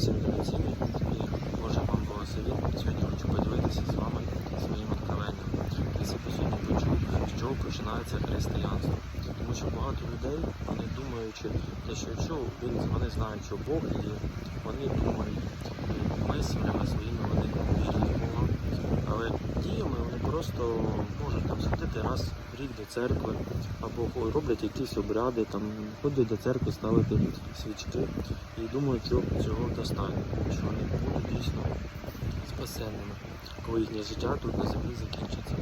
всім і може вам благословінь. Сьогодні хочу поділитися з вами своїм откровенням. Я себе сьогодні почув, з чого починається християнство. Тому що багато людей, вони думаючи те, що якщо вони знають, що Бог є, вони думають мислями своїми, вони вірять в Бога. Але діями вони просто там раз рік до церкви або роблять якісь обряди, там ходять до церкви ставити свічки і думають, що цього достатньо, що вони будуть дійсно спасенними, коли їхнє життя тут на землі закінчиться.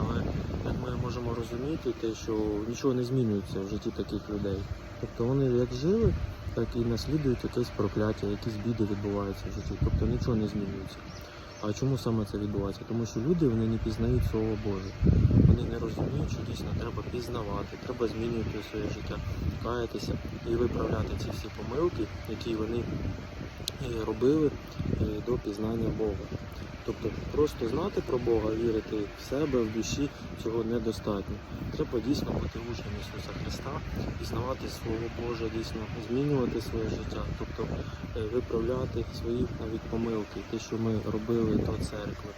Але як ми можемо розуміти, те, що нічого не змінюється в житті таких людей. Тобто вони як жили, так і наслідують якесь прокляття, якісь біди відбуваються в житті. Тобто нічого не змінюється. А чому саме це відбувається? Тому що люди вони не пізнають Слово Боже. Вони не розуміють, що дійсно треба пізнавати, треба змінювати своє життя, каятися і виправляти ці всі помилки, які вони е, робили е, до пізнання Бога. Тобто просто знати про Бога, вірити в себе, в душі цього недостатньо. Треба дійсно бути учнем Ісуса Христа, пізнавати Слово Боже, дійсно змінювати своє життя, тобто е, виправляти свої навіть помилки, те, що ми робили до церкви.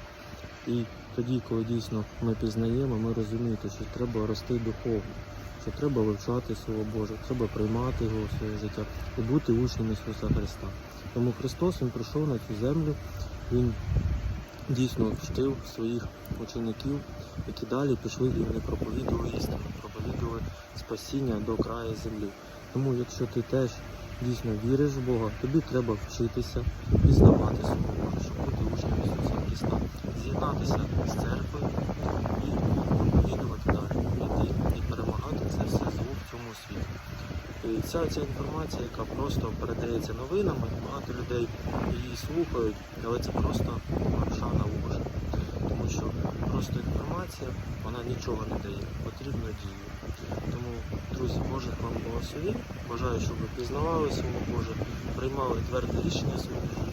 І тоді, коли дійсно ми пізнаємо, ми розуміємо, що треба рости духовно, що треба вивчати Слово Боже, треба приймати його в своє життя і бути учнем Ісуса Христа. Тому Христос Він прийшов на цю землю, Він дійсно вчив своїх учеників, які далі пішли і вони проповідували істину, проповідували спасіння до краю землі. Тому якщо ти теж дійсно віриш в Бога, тобі треба вчитися, пізнавати Слово Боже, щоб бути учнем Ісуса Христа, з'єднатися з церквою і проповідувати далі, йти і перемагати це все зло в цьому світі. І ця, ця інформація, яка просто передається новинами, багато людей її слухають, але це просто лапша на уші. Тому що просто інформація, вона нічого не дає, потрібно дії. Тому, друзі, Божих вам благословів. Бажаю, щоб ви пізнавали Слово Боже, приймали тверде рішення в